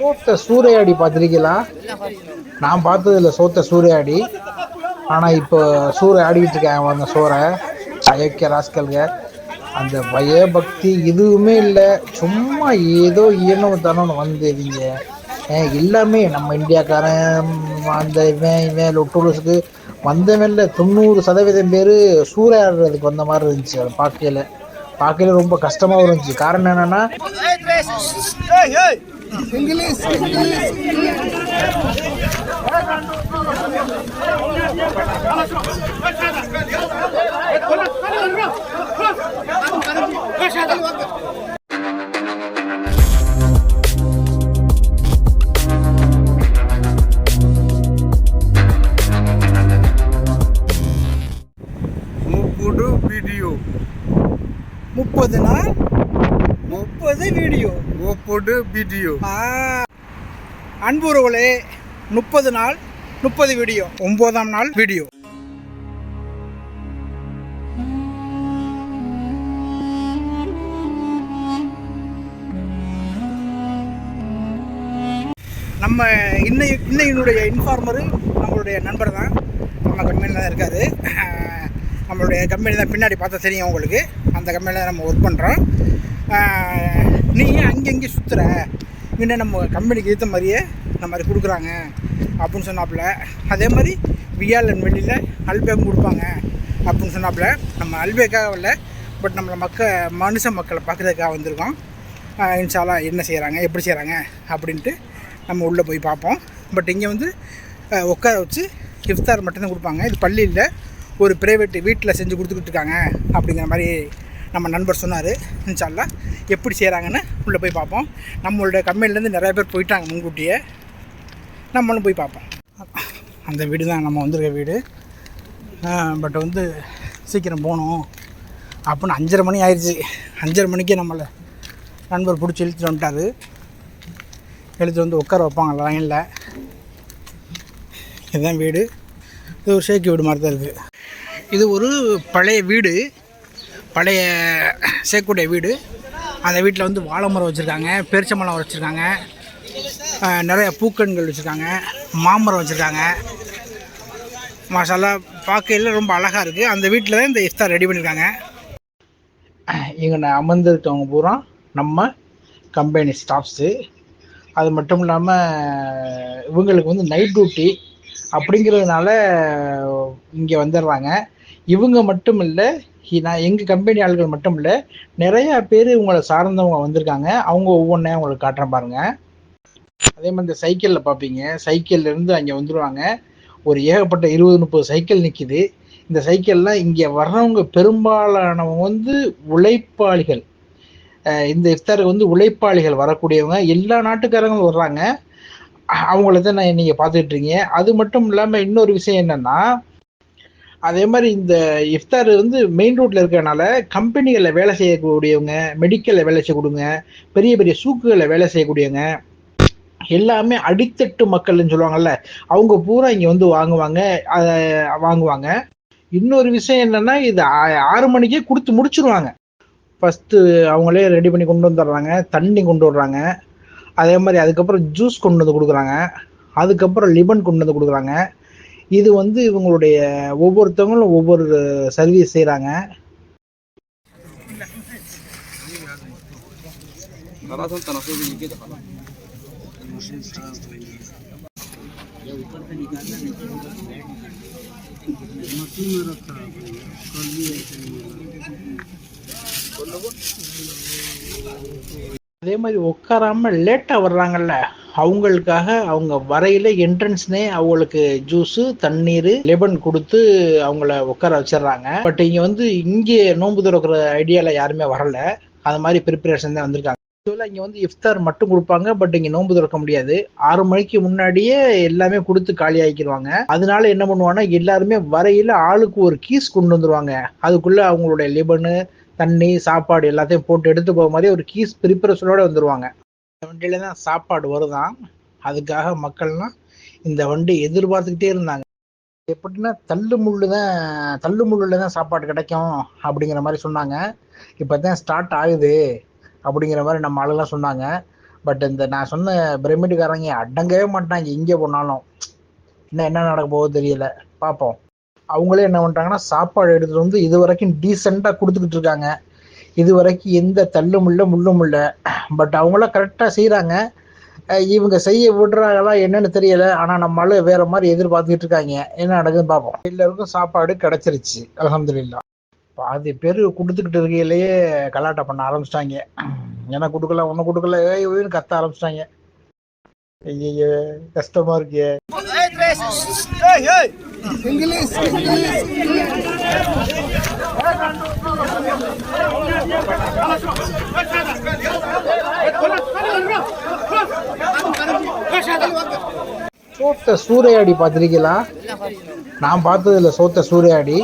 சோத்த சூறையாடி பார்த்துருக்கீங்களா? நான் பார்த்தது இல்லை சோத்த சூறையாடி. ஆனால் இப்போ சூறை ஆடிக்கிட்டு இருக்காங்க அந்த சோறை. அயோக்கிய ராஸ்கல்க. அந்த பயபக்தி எதுவுமே இல்லை. சும்மா ஏதோ ஈனம் தானோன்னு வந்து இவங்க ஏன் எல்லாமே நம்ம இந்தியாக்காரன் அந்த இவன் இவன் லொட்டூலுஸுக்கு வந்தவன்ல தொண்ணூறு சதவீதம் பேர் சூறையாடுறதுக்கு வந்த மாதிரி இருந்துச்சு அதை பார்க்கையில. பார்க்கையில ரொம்ப கஷ்டமாகவும் இருந்துச்சு. காரணம் என்னென்னா ইংলিশ ইংলিশ। ইংলিশ வீடியோ அன்புறவுகளே முப்பது நாள் முப்பது வீடியோ. ஒன்பதாம் நாள் வீடியோ. நம்ம இன்னை இன்னையினுடைய இன்ஃபார்மரு நம்மளுடைய நண்பர் தான். நம்ம கம்பெனியில் தான் இருக்கார். நம்மளுடைய கம்பெனி தான் பின்னாடி பார்த்தா தெரியும் உங்களுக்கு. அந்த கம்பெனியில் தான் நம்ம ஒர்க் பண்ணுறோம் நீ ஏன் அங்கங்கே சுற்றுற இன்னும் நம்ம கம்பெனிக்கு ஏற்ற மாதிரியே இந்த மாதிரி கொடுக்குறாங்க அப்படின்னு சொன்னாப்புல. அதே மாதிரி விஆர்என் வெளியில் அல்பேக்கும் கொடுப்பாங்க அப்படின்னு சொன்னாப்புல. நம்ம அல்பேக்காக இல்லை பட் நம்மளை மக்க மனுஷ மக்களை பார்க்குறதுக்காக வந்திருக்கோம். இன்ஷாலா என்ன செய்கிறாங்க எப்படி செய்கிறாங்க அப்படின்ட்டு நம்ம உள்ளே போய் பார்ப்போம். பட் இங்கே வந்து உட்கார வச்சு இஃப்தார் மட்டும்தான் கொடுப்பாங்க. இது பள்ளியில் ஒரு ப்ரைவேட் வீட்டில் செஞ்சு கொடுத்துக்கிட்டு இருக்காங்க அப்படிங்கிற மாதிரி நம்ம நண்பர் சொன்னார் இன்ஷால்லா எப்படி செய்கிறாங்கன்னு உள்ளே போய் பார்ப்போம். நம்மளோட கம்பெனிலேருந்து நிறைய பேர் போயிட்டாங்க முன்கூட்டியே. நம்மளும் போய் பார்ப்போம். அந்த வீடு தான் நம்ம வந்திருக்க வீடு. பட் வந்து சீக்கிரம் போகணும். அப்புடின்னு அஞ்சரை மணி ஆயிடுச்சு அஞ்சரை மணிக்கே நம்மளை நண்பர் பிடிச்சி இழுத்துட்டு வந்துட்டாரு. இழுத்து வந்து உட்கார வைப்பாங்க லைனில் இதுதான் வீடு. இது ஒரு ஷேக்கு வீடு மாதிரி தான் இருக்குது இது ஒரு பழைய வீடு. பழைய சேக்குடைய வீடு. அந்த வீட்டில் வந்து வாழை மரம் வச்சுருக்காங்க பேரிச்சம்பழம் வச்சுருக்காங்க நிறைய பூக்கண்கள் வச்சுருக்காங்க மாமரம் வச்சுருக்காங்க. மசாலா பார்க்கையில் ரொம்ப அழகாக இருக்குது அந்த வீட்டில் தான் இந்த இஃப்தார் ரெடி பண்ணியிருக்காங்க இங்கே அமர்ந்திருக்கவங்க பூரா நம்ம கம்பெனி ஸ்டாஃப்ஸு அது மட்டும் இல்லாமல் இவங்களுக்கு வந்து நைட் டியூட்டி அப்படிங்கிறதுனால இங்கே வந்துடுறாங்க. இவங்க மட்டும் இல்லை நான் எங்கள் கம்பெனி ஆள்கள் மட்டும் இல்லை நிறையா பேர் இவங்களை சார்ந்தவங்க வந்திருக்காங்க. அவங்க ஒவ்வொன்றையும் உங்களுக்கு காட்டுறேன் பாருங்கள் அதே மாதிரி இந்த சைக்கிளில் பார்ப்பீங்க சைக்கிள்லேருந்து அங்கே வந்துடுவாங்க ஒரு ஏகப்பட்ட இருபது முப்பது சைக்கிள் நிற்கிது இந்த சைக்கிள்லாம் இங்கே வர்றவங்க பெரும்பாலானவங்க வந்து உழைப்பாளிகள். இந்த இஃப்தாருக்கு வந்து உழைப்பாளிகள் வரக்கூடியவங்க. எல்லா நாட்டுக்காரங்களும் வர்றாங்க. அவங்கள தான் நான் நீங்கள் பார்த்துட்ருக்கீங்க அது மட்டும் இல்லாமல் இன்னொரு விஷயம் என்னென்னா அதே மாதிரி இந்த இஃப்தார் வந்து மெயின் ரோட்ல இருக்கிறனால கம்பெனிகளில் வேலை செய்யக்கூடியவங்க மெடிக்கலில் வேலை செய்யக்கூடியவங்க பெரிய பெரிய சூக்குகளில் வேலை செய்யக்கூடியவங்க எல்லாமே அடித்தட்டு மக்கள்னு சொல்லுவாங்கல்ல அவங்க பூரா இங்கே வந்து வாங்குவாங்க அதை வாங்குவாங்க. இன்னொரு விஷயம் என்னன்னா இது ஆறு மணிக்கே கொடுத்து முடிச்சிருவாங்க. ஃபஸ்ட்டு அவங்களே ரெடி பண்ணி கொண்டு வந்துடுறாங்க தண்ணி கொண்டு வர்றாங்க அதே மாதிரி அதுக்கப்புறம் ஜூஸ் கொண்டு வந்து கொடுக்குறாங்க. அதுக்கப்புறம் லிபன் கொண்டு வந்து கொடுக்குறாங்க. இது வந்து இவங்களுடைய ஒவ்வொருத்தவங்களும் ஒவ்வொரு சர்வீஸ் செய்கிறாங்க அதே மாதிரி உட்காராம லேட்டா வர்றாங்கல்ல. அவங்களுக்காக அவங்க வரையில என்ட்ரன்ஸ்னே அவங்களுக்கு ஜூஸு தண்ணீர் லெபன் கொடுத்து அவங்கள உட்கார வச்சிடுறாங்க. பட் இங்கே வந்து இங்கே நோன்பு திறக்கிற ஐடியாவில் யாருமே வரல. அது மாதிரி ப்ரிப்பரேஷன் தான் வந்திருக்காங்க. ஆக்சுவலாக இங்கே வந்து இஃப்தார் மட்டும் கொடுப்பாங்க பட் இங்கே நோன்பு திறக்க முடியாது. ஆறு மணிக்கு முன்னாடியே எல்லாமே கொடுத்து காலி ஆக்கிடுவாங்க. அதனால என்ன பண்ணுவாங்கன்னா எல்லாருமே வரையில ஆளுக்கு ஒரு கீஸ் கொண்டு வந்துருவாங்க. அதுக்குள்ள அவங்களுடைய லெபனு தண்ணி சாப்பாடு எல்லாத்தையும் போட்டு எடுத்து போக மாதிரி ஒரு கீஸ் ப்ரிப்பரேஷனோட வந்துருவாங்க. வண்டியில தான் சாப்பாடு வருதாம் அதுக்காக மக்கள்லாம் இந்த வண்டி எதிர்பார்த்துக்கிட்டே இருந்தாங்க. எப்படின்னா தள்ளு முள்ளு தான் தள்ளு முள்ளுல தான் சாப்பாடு கிடைக்கும் அப்படிங்கிற மாதிரி சொன்னாங்க. இப்போ தான் ஸ்டார்ட் ஆகுது அப்படிங்கிற மாதிரி நம்ம ஆளுலாம் சொன்னாங்க. பட் இந்த நான் சொன்ன பிரமிடுக்காரங்க அடங்கவே மாட்டாங்க எங்கே போனாலும். இன்னும் என்ன நடக்க போகுது தெரியல. பார்ப்போம் அவங்களே என்ன பண்ணுறாங்கன்னா சாப்பாடு எடுத்துகிட்டு வந்து இது வரைக்கும் டீசெண்டாக கொடுத்துக்கிட்டு இருக்காங்க. இது வரைக்கும் எந்த தள்ளும் இல்லை முள்ளும் இல்லை. பட் அவங்களாம் கரெக்டாக செய்கிறாங்க இவங்க செய்ய விடுறாங்களா என்னன்னு தெரியல. ஆனால் நம்மளால வேற மாதிரி எதிர்பார்த்துக்கிட்டு இருக்காங்க. என்ன நடக்குதுன்னு பார்ப்போம். எல்லாருக்கும் சாப்பாடு கிடைச்சிருச்சு. அலமதுல்லா பாதி பேர் கொடுத்துக்கிட்டு இருக்கையிலேயே கலாட்டா பண்ண ஆரம்பிச்சிட்டாங்க. என்ன கொடுக்கல ஒன்றும் கொடுக்கல. ஏய் ஏய்னு கத்த ஆரம்பிச்சிட்டாங்க. ஐயோ கஷ்டமா இருக்கே. சோத்த சூறையாடி பார்த்துருக்கீங்களா? நான் பார்த்தது இல்லை சோத்த சூறையாடி.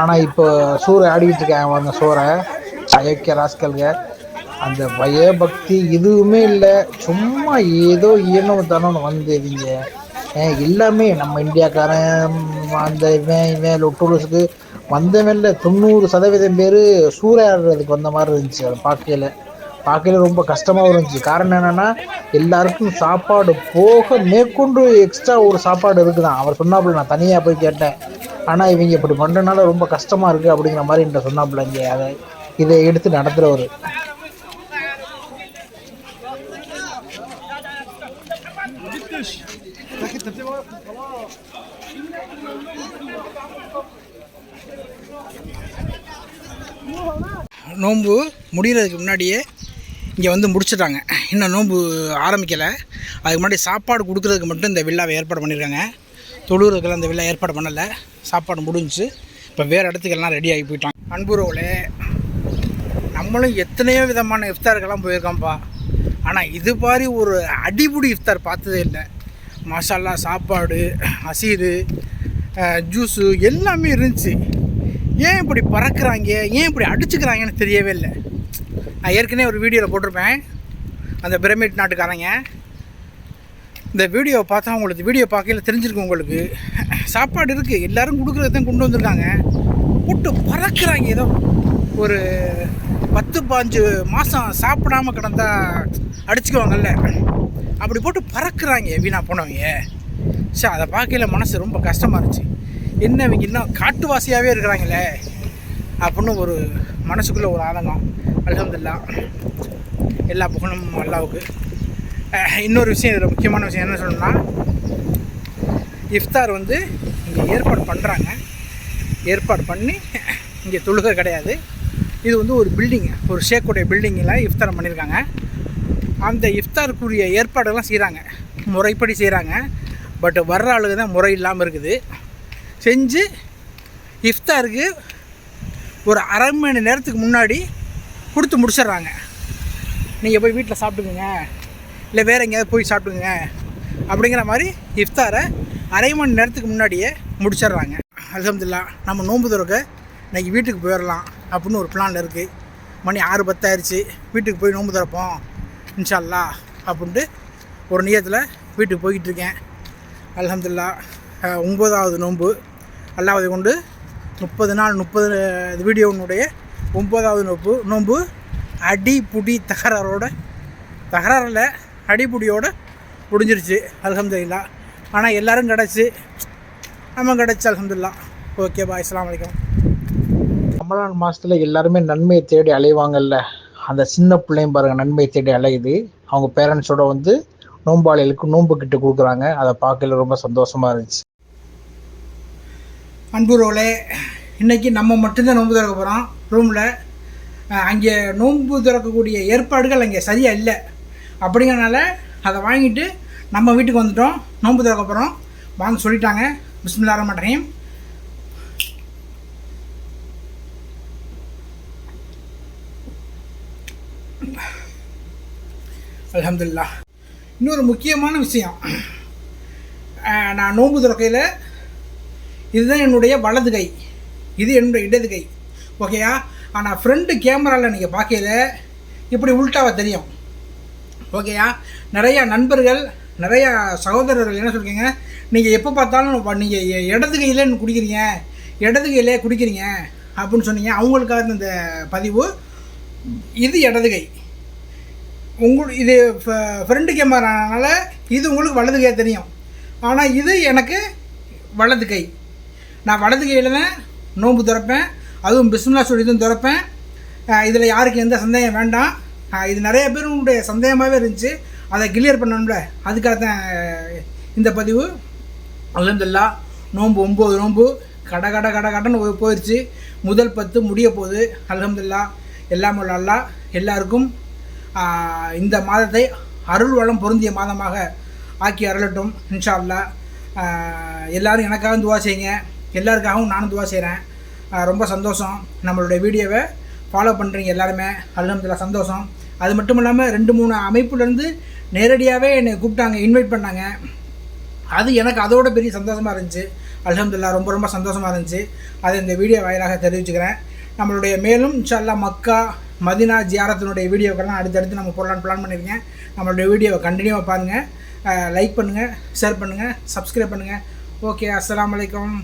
ஆனால் இப்போ சூறை ஆடிக்கிட்டு இருக்காங்க வந்த சோறை. அயோக்கிய ராஸ்கல்க. அந்த பயபக்தி எதுவுமே இல்லை. சும்மா ஏதோ ஈனம் தானோன்னு வந்து இவங்க ஏன் எல்லாமே நம்ம இந்தியாக்காரன் அந்த இவன் இவன் லொட்டூலுஸுக்கு வந்தவன்ல தொண்ணூறு சதவீதம் பேர் சூறையாடுறதுக்கு வந்த மாதிரி இருந்துச்சு அதை பார்க்கையில. பார்க்கையில ரொம்ப கஷ்டமாகவும் இருந்துச்சு. காரணம் என்னென்னா எல்லாருக்கும் சாப்பாடு போக மேற்கொண்டு எக்ஸ்ட்ரா ஒரு சாப்பாடு இருக்குதான். அவர் சொன்னாப்புல நான் தனியாக போய் கேட்டேன். ஆனால் இவங்க இப்படி பண்ணுறதுனால ரொம்ப கஷ்டமாக இருக்குது அப்படிங்கிற மாதிரி என்கிட்ட சொன்னாப்புல இங்கே அதை இதை எடுத்து நடத்துகிறவர் நோன்பு முடிகிறதுக்கு முன்னாடியே இங்கே வந்து முடிச்சிட்டாங்க. இன்னும் நோன்பு ஆரம்பிக்கலை. அதுக்கு முன்னாடி சாப்பாடு கொடுக்குறதுக்கு மட்டும் இந்த வில்லாவை ஏற்பாடு பண்ணியிருக்காங்க. தொழுகிறதுக்கெல்லாம் இந்த வில்லா ஏற்பாடு பண்ணலை. சாப்பாடு முடிஞ்சுச்சு. இப்போ வேறு இடத்துக்கெல்லாம் ரெடி ஆகி போயிட்டாங்க. அன்புறவுகளே நம்மளும் எத்தனையோ விதமான இஃப்தாருக்கெல்லாம் போயிருக்கோம்ப்பா. ஆனால் இது மாதிரி ஒரு அடிபுடி இஃப்தார் பார்த்ததே இல்லை. மசாலா சாப்பாடு அசீது ஜூஸு எல்லாமே இருந்துச்சு. ஏன் இப்படி பறக்குறாங்க? ஏன் இப்படி அடிச்சுக்கிறாங்கன்னு தெரியவே இல்லை. நான் ஏற்கனவே ஒரு வீடியோவில் போட்டிருப்பேன். அந்த பிரமிட் நாட்டுக்காரங்க. இந்த வீடியோவை பார்த்தா உங்களுக்கு வீடியோ பார்க்கல தெரிஞ்சிருக்கும் உங்களுக்கு. சாப்பாடு இருக்குது எல்லோரும் கொடுக்குறது தான் கொண்டு வந்திருக்காங்க. போட்டு பறக்குறாங்க ஏதோ. ஒரு பத்து பாஞ்சு மாதம் சாப்பிடாம கிடந்தா அடிச்சுக்குவாங்கல்ல. அப்படி போட்டு பறக்குறாங்க வீணாக போனவங்க. சரி அதை பார்க்கல மனசு ரொம்ப கஷ்டமாக இருந்துச்சு. என்ன இவங்க இன்னும் காட்டுவாசியாகவே இருக்கிறாங்களே அப்படின்னு ஒரு மனசுக்குள்ளே ஒரு ஆதங்கம். அலமதுல்லா எல்லா புகழும் அல்லாவுக்கு. இன்னொரு விஷயம் இதில் முக்கியமான விஷயம் என்ன சொல்லணும்னா இஃப்தார் வந்து இங்கே ஏற்பாடு பண்ணுறாங்க ஏற்பாடு பண்ணி இங்கே தொழுகை கிடையாது. இது வந்து ஒரு பில்டிங் ஒரு ஷேக்குடைய பில்டிங்கில் இஃப்தார் பண்ணியிருக்காங்க அந்த இஃப்தாருக்குரிய ஏற்பாடெல்லாம் செய்கிறாங்க முறைப்படி செய்கிறாங்க பட் வர்ற ஆளுங்க தான் முறை இல்லாமல் இருக்குது. செஞ்சு இஃப்தாருக்கு ஒரு அரை மணி நேரத்துக்கு முன்னாடி கொடுத்து முடிச்சிடுறாங்க. நீங்கள் போய் வீட்டில் சாப்பிட்டுக்குங்க. இல்லை வேறு எங்கேயாவது போய் சாப்பிடுங்க அப்படிங்கிற மாதிரி இஃப்தாரை அரை மணி நேரத்துக்கு முன்னாடியே முடிச்சிடுறாங்க. அலமதுல்லா நம்ம நோன்பு திறக்க இன்றைக்கி வீட்டுக்கு போயிடலாம் அப்படின்னு ஒரு பிளான் இருக்குது மணி ஆறு பத்தாயிருச்சு வீட்டுக்கு போய் நோன்பு திறப்போம். இன்ஷா அல்லாஹ் அப்படின்ட்டு ஒரு நியத்தில் வீட்டுக்கு போய்கிட்டு இருக்கேன். அல்ஹம்துலில்லா ஒன்பதாவது நோன்பு. அல்லாவது கொண்டு முப்பது நாள் முப்பது வீடியோனுடைய ஒன்பதாவது நோப்பு நோன்பு அடிப்புடி தகராறோட தகராறில் அடிப்புடியோடு முடிஞ்சிருச்சு அலமதுல்லா ஆனால் எல்லோரும் கிடச்சி நம்ம கிடச்சி அலமதுல்லா ஓகே பாய் அஸ்ஸலாமு அலைக்கும் ரமலான் மாதத்தில் எல்லாருமே நன்மையை தேடி அலைவாங்கல்ல? அந்த சின்ன பிள்ளையும் பாருங்கள் நன்மையை தேடி அலையுது. அவங்க பேரண்ட்ஸோட வந்து நோம்பாளிகளுக்கு நோன்பு கிட்ட கொடுக்குறாங்க. அதை பார்க்கல ரொம்ப சந்தோஷமாக இருந்துச்சு. அன்புறவுகளே இன்றைக்கி நம்ம மட்டும்தான் நோன்பு திறக்க போகிறோம் ரூமில் அங்கே நோன்பு திறக்கக்கூடிய ஏற்பாடுகள் அங்கே சரியாக இல்லை. அப்படிங்கிறனால அதை வாங்கிட்டு நம்ம வீட்டுக்கு வந்துட்டோம் நோன்பு திறக்க போகிறோம் வாங்க சொல்லிட்டாங்க பிஸ்மில்லா ரஹ்மான் அலமதுல்லா இன்னொரு முக்கியமான விஷயம். நான் நோன்பு திறக்கையில் இதுதான் என்னுடைய வலது கை. இது என்னுடைய இடது கை. ஓகேயா ஆனால் ஃப்ரண்ட்டு கேமராவில் நீங்கள் பார்க்கையில இப்படி உள்டாவா தெரியும். ஓகேயா நிறையா நண்பர்கள் நிறையா சகோதரர்கள் என்ன சொல்கிறீங்க நீங்கள் எப்போ பார்த்தாலும் நீங்கள் இடது கையில் குடிக்கிறீங்க. இடது கையில் குடிக்கிறீங்க அப்படின்னு சொன்னீங்க. அவங்களுக்காக இந்த பதிவு. இது இடது கை. உங்கள் இது ஃப்ரெண்டு கேமரானால இது உங்களுக்கு வலது கை தெரியும். ஆனால் இது எனக்கு வலது கை. நான் வலது கையில் தான் நோன்பு திறப்பேன் அதுவும் பிஸ்மில்லா சொல்லி திறப்பேன். இதில் யாருக்கு எந்த சந்தேகம் வேண்டாம். இது நிறைய பேருடைய சந்தேகமாகவே இருந்துச்சு. அதை கிளியர் பண்ணணும்ல. அதுக்காக தான் இந்த பதிவு. அலமதுல்லா நோன்பு ஒம்பது நோன்பு கட கட கட கடன்னு போயிடுச்சு முதல் பத்து முடிய போகுது. அலமதுல்லா எல்லாம் உள்ள அல்லாஹ் எல்லாருக்கும் இந்த மாதத்தை அருள் வளம் பொருந்திய மாதமாக ஆக்கி அருளட்டும் இன்ஷா அல்லாஹ். எல்லோரும் எனக்காக துவா செய்யுங்க. எல்லாருக்காகவும் நானும் துவா செய்கிறேன் ரொம்ப சந்தோஷம். நம்மளுடைய வீடியோவை ஃபாலோ பண்ணுறீங்க எல்லாருமே. அல்ஹம்துலில்லா சந்தோஷம். அது மட்டும் இல்லாமல் ரெண்டு மூணு அமைப்புலேருந்து நேரடியாகவே என்னை கூப்பிட்டாங்க இன்வைட் பண்ணாங்க. அது எனக்கு அதோட பெரிய சந்தோஷமாக இருந்துச்சு. அலமதுல்லா ரொம்ப ரொம்ப சந்தோஷமாக இருந்துச்சு. அதை இந்த வீடியோ வாயிலாக தெரிவிச்சுக்கிறேன். நம்மளுடைய மேலும் இன்ஷால்லா மக்கா மதினா ஜியாரத்தினுடைய வீடியோக்கெல்லாம் அடுத்தடுத்து நம்ம போடலான்னு பிளான் பண்ணியிருக்கேன். நம்மளுடைய வீடியோவை கண்டினியூவாக பாருங்கள் லைக் பண்ணுங்கள் ஷேர் பண்ணுங்கள் சப்ஸ்கிரைப் பண்ணுங்கள் ஓகே அஸ்லாம் வலைக்கம்